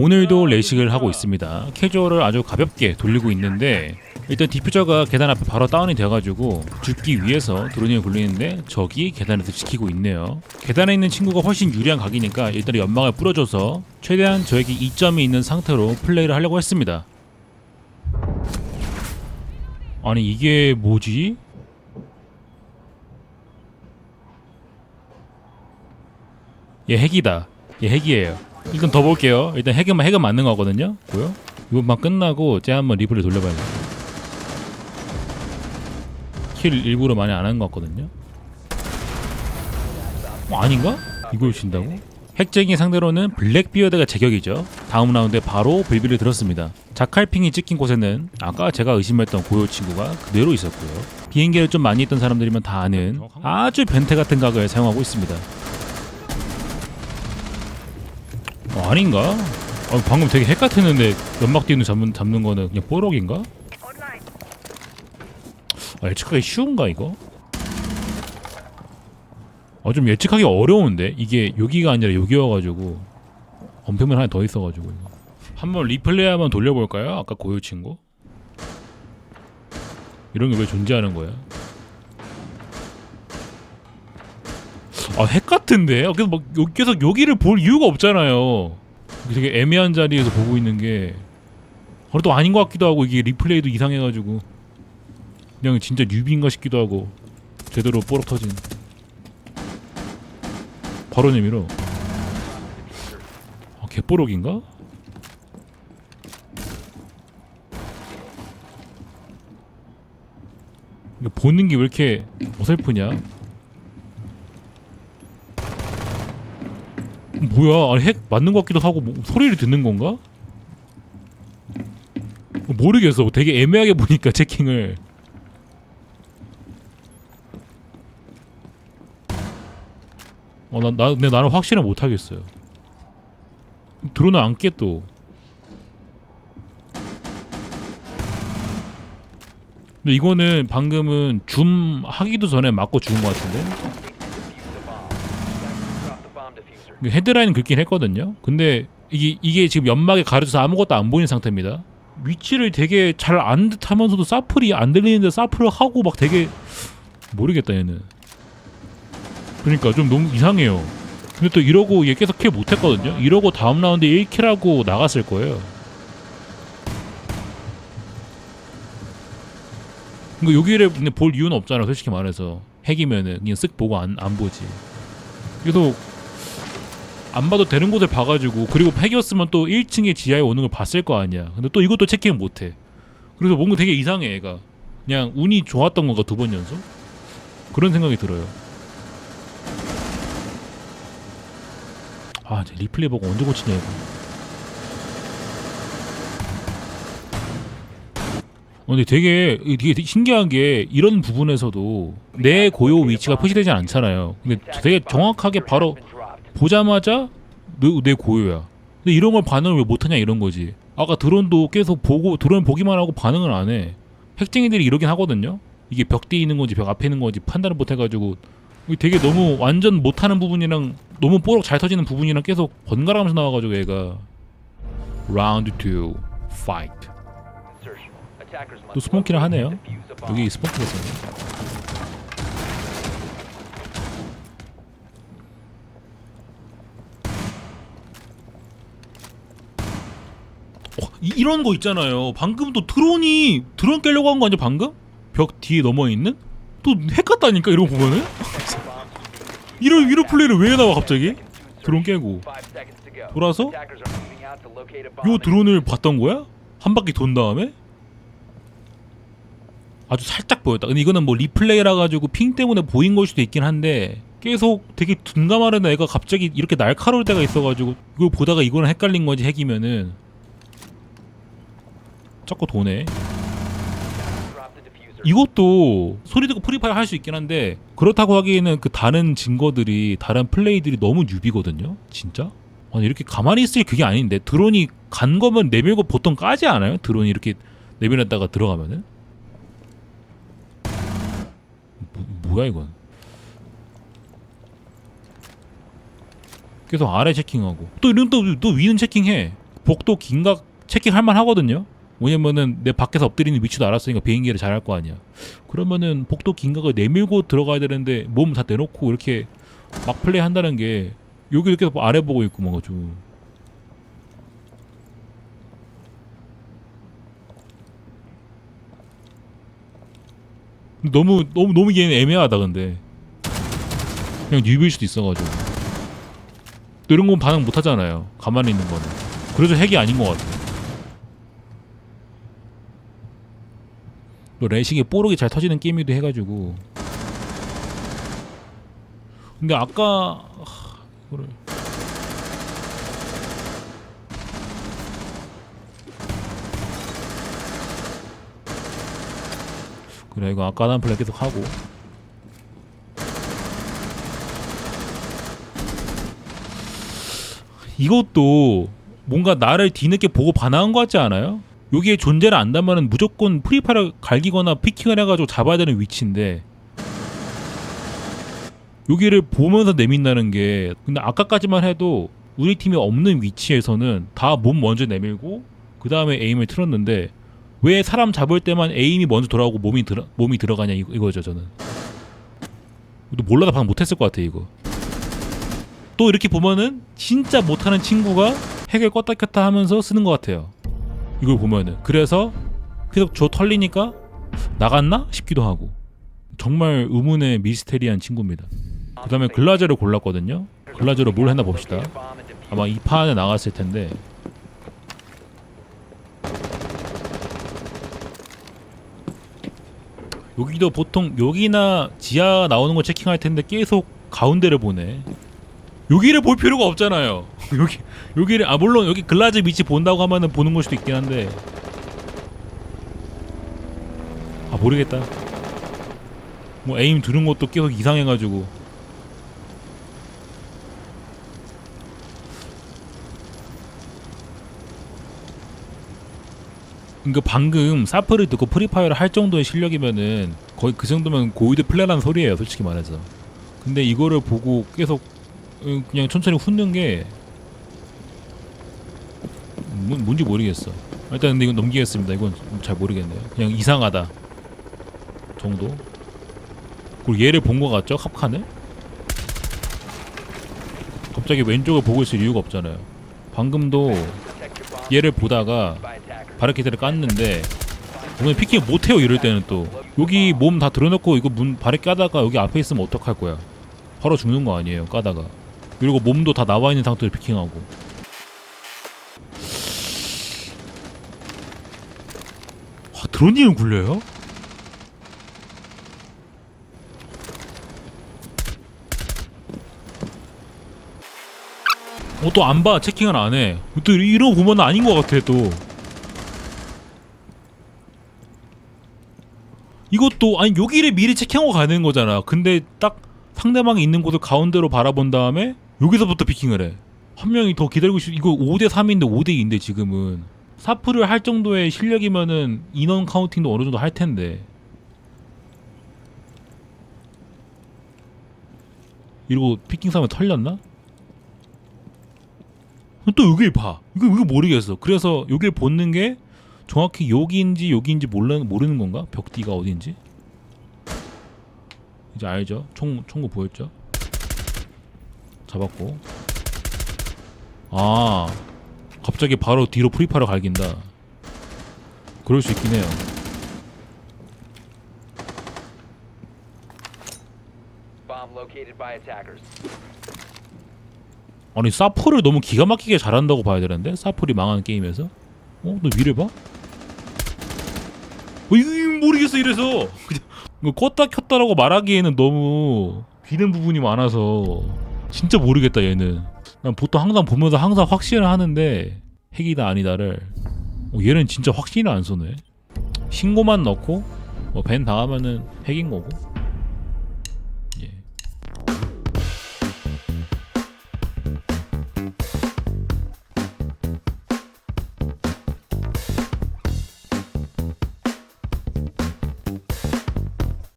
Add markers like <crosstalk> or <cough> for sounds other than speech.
오늘도 레식을 하고 있습니다. 캐주얼을 아주 가볍게 돌리고 있는데 일단 디퓨저가 계단 앞에 바로 다운이 돼가지고 죽기 위해서 드론이 굴리는데 적이 계단에서 지키고 있네요. 계단에 있는 친구가 훨씬 유리한 각이니까 일단 연막을 뿌려줘서 최대한 저에게 이점이 있는 상태로 플레이를 하려고 했습니다. 아니 이게 뭐지? 얘 핵이다. 얘 핵이에요. 일단 더 볼게요. 일단 핵은 핵은 맞는 거거든요. 고요. 이번만 끝나고 쟤 한번 리플을 돌려봐야죠. 킬 일부러 많이 안 한 것 같거든요. 어, 아닌가? 이걸 친다고? 핵쟁이 상대로는 블랙비어드가 제격이죠. 다음 라운드에 바로 빌비를 들었습니다. 자칼핑이 찍힌 곳에는 아까 제가 의심했던 고요 친구가 그대로 있었고요. 비행기를 좀 많이 했던 사람들이면 다 아는 아주 변태 같은 각을 사용하고 있습니다. 어, 아닌가? 어, 방금 되게 핵 같았는데 연막 뒤는 잡는, 잡는 거는 그냥 뽀록인가? 아, 예측하기 쉬운가 이거? 어, 좀 예측하기 어려운데 이게 여기가 아니라 여기여가지고 엄폐물 하나 더 있어가지고 이거. 한번 리플레이 한번 돌려볼까요? 아까 고유 친구 이런 게 왜 존재하는 거야? 아 핵 같은데? 아, 그래서 막 여- 계속 여기를 볼 이유가 없잖아요. 되게 애매한 자리에서 보고 있는 게 어, 또 아닌 것 같기도 하고 이게 리플레이도 이상해가지고 그냥 진짜 뉴비인가 싶기도 하고 제대로 뽀록 터진 바로 내밀어 아, 개뽀록인가? 이거 보는 게 왜 이렇게 어설프냐? 뭐야? 아니, 핵 맞는 것 같기도 하고 뭐, 소리를 듣는 건가? 모르겠어. 되게 애매하게 보니까 체킹을. 어, 나, 나, 근데 나는 확실히 못 하겠어요. 드론을 안깨 또. 근데 이거는 방금은 줌 하기도 전에 맞고 죽은 것 같은데? 이게 헤드라인 긁긴 했거든요. 근데 이게, 이게 지금 연막에 가려져서 아무것도 안 보이는 상태입니다. 위치를 되게 잘 안 듯하면서도 사플이 안 들리는데 사플을 하고 막 되게 모르겠다 얘는. 그러니까 좀 너무 이상해요. 근데 또 이러고 얘 계속 킬 못했거든요. 이러고 다음 라운드에 1킬하고 나갔을 거예요. 그러니까 여기를 근데 볼 이유는 없잖아 솔직히 말해서 핵이면은 그냥 쓱 보고 안, 안 보지. 그래도 안 봐도 되는 곳을 봐가지고 그리고 핵이었으면 또 1층에 지하에 오는 걸 봤을 거 아니야. 근데 또 이것도 체킹 못해. 그래서 뭔가 되게 이상해 얘가. 그냥 운이 좋았던 건가 두 번 연속? 그런 생각이 들어요. 아, 제 리플레이 보고 언제 고치냐 이거. 어, 근데 되게 되게 신기한 게 이런 부분에서도 내 고요 위치가 표시되지 않잖아요. 근데 되게 정확하게 바로 보자마자 내, 내 고요야. 근데 이런 걸 반응을 왜 못하냐 이런 거지. 아까 드론도 계속 보고 드론 보기만 하고 반응을 안 해. 핵쟁이들이 이러긴 하거든요. 이게 벽 뒤에 있는 건지 벽 앞에 있는 건지 판단을 못 해가지고 되게 너무 완전 못하는 부분이랑 너무 뽀록 잘 터지는 부분이랑 계속 번갈아가면서 나와가지고 얘가 라운드 2 파이트 또 스모키를 하네요. 여기 스포츠가 있었네. 어, 이, 이런 거 있잖아요. 방금 또 드론이 드론 깨려고 한 거 아니야 방금? 벽 뒤에 넘어 있는? 또 핵 같다니까 이러고 보면은? <laughs> 이런 이런 플레이를 왜 나와 갑자기? 드론 깨고 돌아서 요 드론을 봤던 거야? 한 바퀴 돈 다음에? 아주 살짝 보였다. 근데 이거는 뭐 리플레이라 가지고 핑 때문에 보인 걸 수도 있긴 한데 계속 되게 둔감하는 애가 갑자기 이렇게 날카로울 때가 있어가지고 이걸 보다가 이거랑 헷갈린 거지 핵이면은 자꾸 도네. 이것도 소리 듣고 프리파이어 할 수 있긴 한데 그렇다고 하기에는 그 다른 증거들이 다른 플레이들이 너무 뉴비거든요. 진짜? 아니 이렇게 가만히 있을 그게 아닌데 드론이 간 거면 내밀고 보통 까지 않아요? 드론이 이렇게 내밀었다가 들어가면은 뭐, 뭐야 이건 계속 아래 체킹하고 또 이런 또, 또 위는 체킹해 복도 긴각 체킹할 만 하거든요. 왜냐면은 내 밖에서 엎드리는 위치도 알았으니까 비행기를 잘할 거 아니야. 그러면은 복도 긴각을 내밀고 들어가야 되는데 몸 다 내놓고 이렇게 막 플레이 한다는 게 여기 이렇게 아래 보고 있고 뭔가 좀 너무 너무 너무 얘는 애매하다 근데. 그냥 뉴비일 수도 있어가지고. 또 이런 건 반응 못 하잖아요. 가만히 있는 거는. 그래서 핵이 아닌 것 같아 또 레식이 뽀록이 잘 터지는 게임이도 해가지고. 근데 아까 하, 이거를. 그래 이거 아까 한 플레이 계속 하고. 이것도 뭔가 나를 뒤늦게 보고 반항한 것 같지 않아요? 여기에 존재를 안다면은 무조건 프리파를 갈기거나 피킹을 해가지고 잡아야 되는 위치인데 여기를 보면서 내민다는 게 근데 아까까지만 해도 우리 팀이 없는 위치에서는 다 몸 먼저 내밀고 그 다음에 에임을 틀었는데 왜 사람 잡을 때만 에임이 먼저 돌아오고 몸이 들어 몸이 들어가냐 이거, 이거죠 저는. 또 몰라도 방금 못했을 것 같아 이거. 또 이렇게 보면은 진짜 못하는 친구가 핵을 껐다 켰다 하면서 쓰는 것 같아요 이걸 보면은. 그래서 계속 저 털리니까 나갔나 싶기도 하고. 정말 의문의 미스테리한 친구입니다. 그 다음에 글라제를 골랐거든요. 글라제로 뭘 했나 봅시다. 아마 이 판에 나갔을 텐데. 여기도 보통 여기나 지하 나오는 거 체킹할 텐데 계속 가운데를 보네. 여기를 볼 필요가 없잖아요. <laughs> 여기 여기를 아 물론 여기 글라즈 위치 본다고 하면은 보는 걸 수도 있긴 한데 아 모르겠다. 뭐 에임 두는 것도 계속 이상해가지고 그러니까 방금 사프를 듣고 프리파이어를 할 정도의 실력이면은 거의 그 정도면 고위드 플레라는 소리예요 솔직히 말해서 근데 이거를 보고 계속 어, 그냥 천천히 훑는 게 뭔, 뭔지 모르겠어. 일단 근데 이건 넘기겠습니다. 이건 잘 모르겠네요. 그냥 이상하다 정도? 그리고 얘를 본거 같죠? 캅칸을? 갑자기 왼쪽을 보고 있을 이유가 없잖아요. 방금도 얘를 보다가 바르키드를 깠는데 오늘 피킹 못해요 이럴 때는 또. 여기 몸 다 들어놓고 이거 문 바르 까다가 여기 앞에 있으면 어떡할 거야? 바로 죽는 거 아니에요 까다가 그리고 몸도 다 나와 있는 상태로 피킹하고 아 드론님은 굴려요? 어 또 안 봐 체킹을 안 해 또 이러고 보면 아닌 것 같아 또 이것도 아니 여기를 미리 체킹하고 가야 되는 거잖아. 근데 딱 상대방이 있는 곳을 가운데로 바라본 다음에 여기서부터 피킹을 해. 한 명이 더 기다리고 있어. 이거 5대 3인데 5대 2인데 지금은 사프를 할 정도의 실력이면은 인원 카운팅도 어느 정도 할 텐데. 이러고 피킹 싸면 털렸나? 또 여길 봐. 이거 이거 모르겠어. 그래서 여길 보는 게 정확히 여기인지 여기인지 몰라 모르는 건가? 벽 뒤가 어디인지? 이제 알죠? 총 총구 보였죠? 잡았고. 아 갑자기 바로 뒤로 프리파를 갈긴다. 그럴 수 있긴 해요. 아니 사프를 너무 기가 막히게 잘한다고 봐야 되는데 사프리 망한 게임에서 어? 너 위를 봐? 어, 이거 이거 모르겠어 이래서 <laughs> 그냥 껐다 켰다라고 말하기에는 너무 비는 부분이 많아서 진짜 모르겠다 얘는. 난 보통 항상 보면서 항상 확신을 하는데 핵이다 아니다를. 어, 얘는 진짜 확신을 안 쏘네. 신고만 넣고 뭐밴 당하면은 핵인 거고